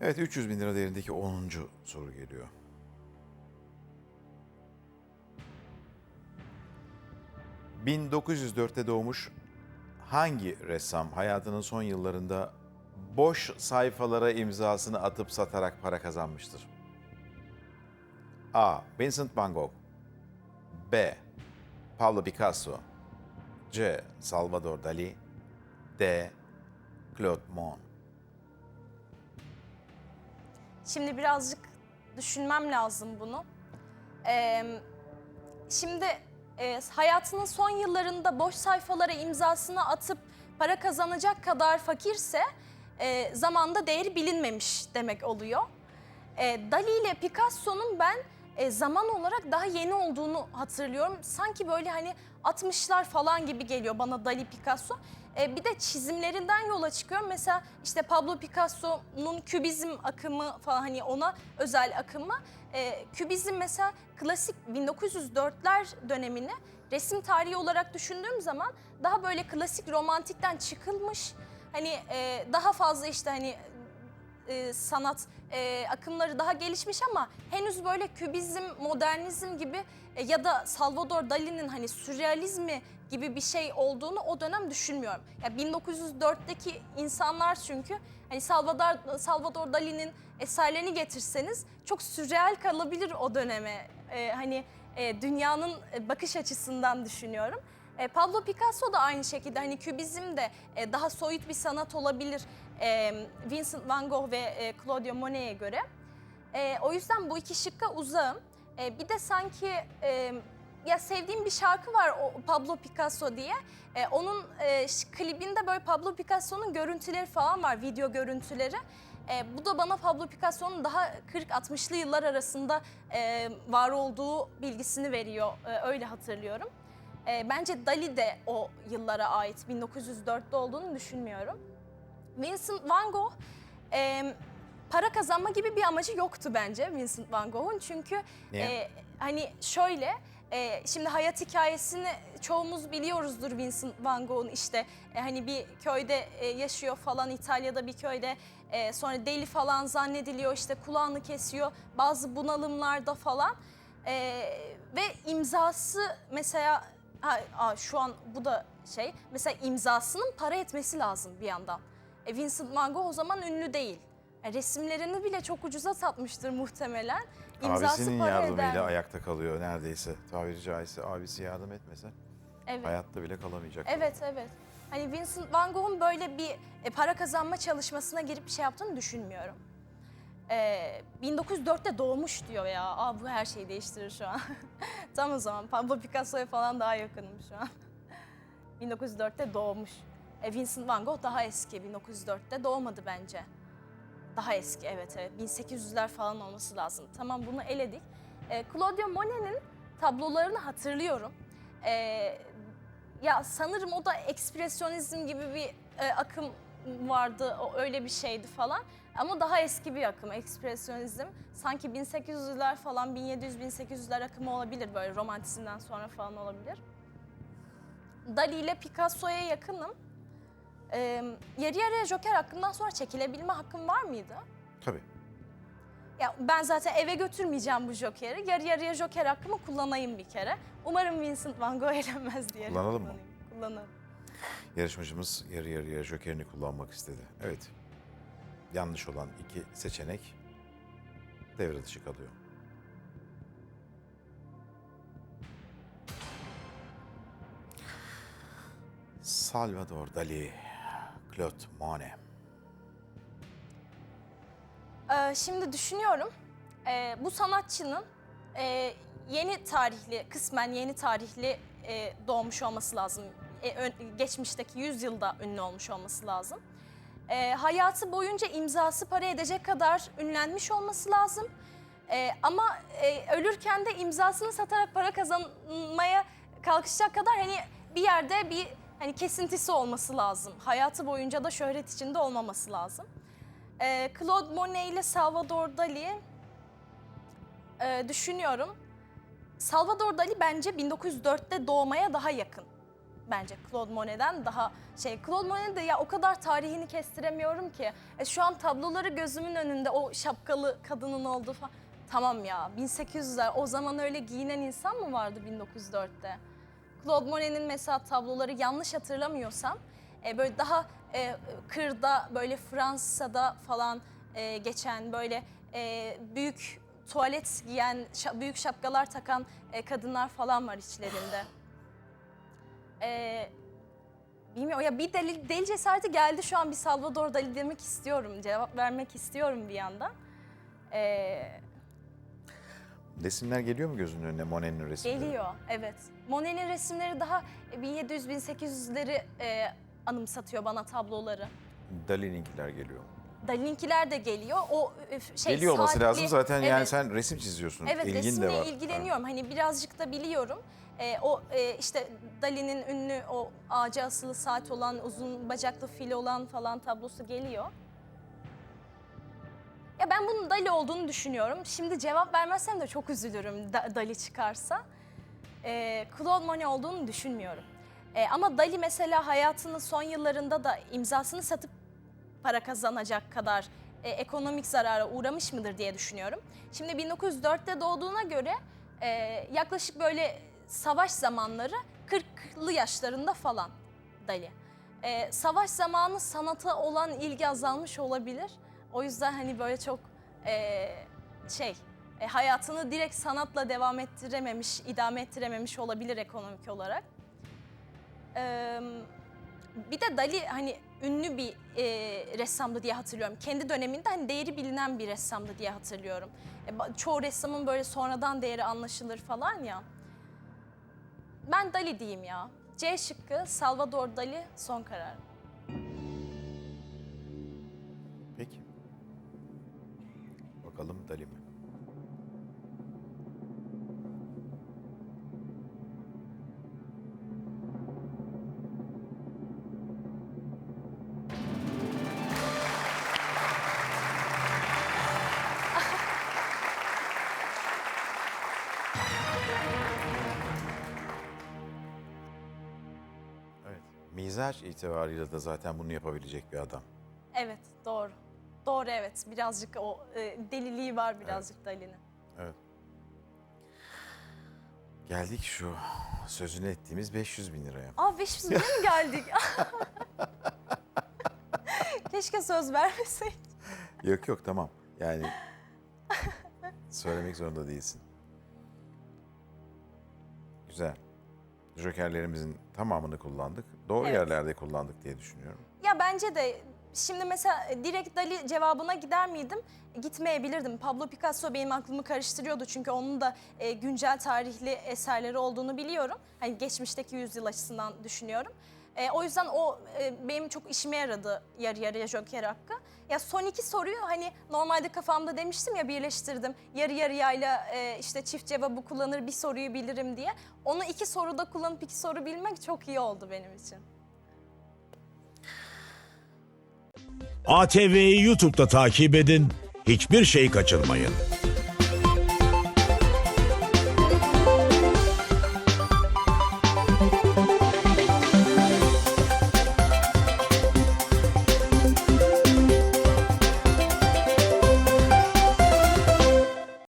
Evet 300 bin lira değerindeki 10. soru geliyor. ...1904'te doğmuş hangi ressam hayatının son yıllarında boş sayfalara imzasını atıp satarak para kazanmıştır? A. Vincent van Gogh B. Pablo Picasso C. Salvador Dali D. Claude Monet Şimdi birazcık düşünmem lazım bunu. Ee, şimdi e, hayatının son yıllarında boş sayfalara imzasını atıp para kazanacak kadar fakirse e, zamanda değeri bilinmemiş demek oluyor. E, Dali ile Picasso'nun ben e, zaman olarak daha yeni olduğunu hatırlıyorum. Sanki böyle hani 60'lar falan gibi geliyor bana Dali Picasso. E, bir de çizimlerinden yola çıkıyorum. Mesela işte Pablo Picasso'nun kübizm akımı falan hani ona özel akımı. E, kübizm mesela klasik 1904'ler dönemini resim tarihi olarak düşündüğüm zaman daha böyle klasik romantikten çıkılmış. Hani e, daha fazla işte hani e, sanat e, akımları daha gelişmiş ama henüz böyle kübizm, modernizm gibi e, ya da Salvador Dali'nin hani sürrealizmi gibi bir şey olduğunu o dönem düşünmüyorum. Ya 1904'teki insanlar çünkü hani Salvador Salvador Dali'nin eserlerini getirseniz çok sürreal kalabilir o döneme. E, hani e, dünyanın e, bakış açısından düşünüyorum. E, Pablo Picasso da aynı şekilde hani kübizm de e, daha soyut bir sanat olabilir e, Vincent van Gogh ve e, Claudio Monet'e göre. E, o yüzden bu iki şıkka uzağım. E, bir de sanki e, ya sevdiğim bir şarkı var o Pablo Picasso diye. E, onun e, klibinde böyle Pablo Picasso'nun görüntüleri falan var, video görüntüleri. E, bu da bana Pablo Picasso'nun daha 40-60'lı yıllar arasında e, var olduğu bilgisini veriyor. E, öyle hatırlıyorum. E, bence Dali de o yıllara ait 1904'te olduğunu düşünmüyorum. Vincent van Gogh e, para kazanma gibi bir amacı yoktu bence Vincent van Gogh'un. Çünkü Niye? e, hani şöyle e, şimdi hayat hikayesini çoğumuz biliyoruzdur Vincent van Gogh'un işte e, hani bir köyde e, yaşıyor falan İtalya'da bir köyde e, sonra deli falan zannediliyor işte kulağını kesiyor bazı bunalımlarda falan E, ve imzası mesela ha, aa, şu an bu da şey mesela imzasının para etmesi lazım bir yandan. E, Vincent van Gogh o zaman ünlü değil. E, resimlerini bile çok ucuza satmıştır muhtemelen. İmzası Abisinin para yardımıyla eder. ayakta kalıyor neredeyse. Tabiri caizse abisi yardım etmese Evet. hayatta bile kalamayacak. Evet, evet. Hani Vincent van Gogh'un böyle bir e, para kazanma çalışmasına girip bir şey yaptığını düşünmüyorum. Ee, 1904'te doğmuş diyor ya. Aa, bu her şeyi değiştirir şu an. Tam o zaman Pablo Picasso'ya falan daha yakınım şu an. 1904'te doğmuş. E, Vincent van Gogh daha eski. 1904'te doğmadı bence. Daha eski evet evet. 1800'ler falan olması lazım. Tamam bunu eledik. E, Claudio Monet'in tablolarını hatırlıyorum. E, ya sanırım o da ekspresyonizm gibi bir e, akım vardı. O öyle bir şeydi falan. Ama daha eski bir akım ekspresyonizm. Sanki 1800'ler falan 1700-1800'ler akımı olabilir böyle romantizmden sonra falan olabilir. Dali ile Picasso'ya yakınım. Ee, yarı yarıya Joker hakkından sonra çekilebilme hakkım var mıydı? Tabii. Ya ben zaten eve götürmeyeceğim bu Joker'i. Yarı yarıya Joker hakkımı kullanayım bir kere. Umarım Vincent Van Gogh eğlenmez diye. Kullanalım mı? Kullanalım. Yarışmacımız yarı yarıya jokerini kullanmak istedi. Evet. Yanlış olan iki seçenek devre dışı kalıyor. Salvador Dali, Claude Monet. Ee, şimdi düşünüyorum. Ee, bu sanatçının e, yeni tarihli, kısmen yeni tarihli e, doğmuş olması lazım. E, ön- geçmişteki 100 yılda ünlü olmuş olması lazım. Ee, hayatı boyunca imzası para edecek kadar ünlenmiş olması lazım. Ee, ama e, ölürken de imzasını satarak para kazanmaya kalkışacak kadar hani bir yerde bir hani kesintisi olması lazım. Hayatı boyunca da şöhret içinde olmaması lazım. Ee, Claude Monet ile Salvador Dali e, düşünüyorum. Salvador Dali bence 1904'te doğmaya daha yakın. Bence Claude Monet'den daha şey Claude Monet de ya o kadar tarihini kestiremiyorum ki. E, şu an tabloları gözümün önünde o şapkalı kadının olduğu falan. Tamam ya 1800'ler o zaman öyle giyinen insan mı vardı 1904'te? Claude Monet'in mesela tabloları yanlış hatırlamıyorsam e, böyle daha e, kırda böyle Fransa'da falan e, geçen böyle e, büyük tuvalet giyen, büyük şapkalar takan e, kadınlar falan var içlerinde. E, bilmiyorum ya bir deli, deli cesareti geldi şu an bir Salvador Dali demek istiyorum, cevap vermek istiyorum bir yandan. E, Resimler geliyor mu gözünün önüne Monet'in resimleri? Geliyor, evet. Monet'in resimleri daha 1700-1800'leri e, anımsatıyor bana tabloları. Dali'ninkiler geliyor. Dali'ninkiler de geliyor. O e, şey geliyor olması saatli- lazım zaten yani Evet. sen resim çiziyorsun. Evet İlgin de resimle var. ilgileniyorum. Hani birazcık da biliyorum. E, o e, işte Dali'nin ünlü o ağaca asılı saat olan, uzun bacaklı fil olan falan tablosu geliyor. Ya ben bunun Dali olduğunu düşünüyorum. Şimdi cevap vermezsem de çok üzülürüm Da- Dali çıkarsa. E, Claude Monet olduğunu düşünmüyorum. E, ama Dali mesela hayatının son yıllarında da imzasını satıp para kazanacak kadar e, ekonomik zarara uğramış mıdır diye düşünüyorum. Şimdi 1904'te doğduğuna göre e, yaklaşık böyle savaş zamanları 40'lı yaşlarında falan Dali. E, savaş zamanı sanata olan ilgi azalmış olabilir. O yüzden hani böyle çok e, şey e, hayatını direkt sanatla devam ettirememiş, idame ettirememiş olabilir ekonomik olarak. Eee bir de Dali hani ünlü bir e, ressamdı diye hatırlıyorum. Kendi döneminde hani değeri bilinen bir ressamdı diye hatırlıyorum. E, çoğu ressamın böyle sonradan değeri anlaşılır falan ya. Ben Dali diyeyim ya. C şıkkı Salvador Dali son karar. Peki. Bakalım Dali mi? Mizaç itibarıyla da zaten bunu yapabilecek bir adam. Evet doğru. Doğru evet. Birazcık o e, deliliği var birazcık Dali'nin. Evet. Geldik şu sözünü ettiğimiz 500 bin liraya. Aa 500 bine mi geldik? Keşke söz vermeseydik. Yok yok tamam. Yani söylemek zorunda değilsin. Güzel. Jokerlerimizin tamamını kullandık. Doğru Evet. yerlerde kullandık diye düşünüyorum. Ya bence de şimdi mesela direkt Dali cevabına gider miydim? Gitmeyebilirdim. Pablo Picasso benim aklımı karıştırıyordu çünkü onun da e, güncel tarihli eserleri olduğunu biliyorum. Hani geçmişteki yüzyıl açısından düşünüyorum. E, o yüzden o e, benim çok işime yaradı yarı yarıya Joker hakkı. Ya son iki soruyu hani normalde kafamda demiştim ya birleştirdim. Yarı yarıyayla e, işte çift cevabı kullanır bir soruyu bilirim diye. Onu iki soruda kullanıp iki soru bilmek çok iyi oldu benim için. ATV'yi YouTube'da takip edin, hiçbir şey kaçırmayın.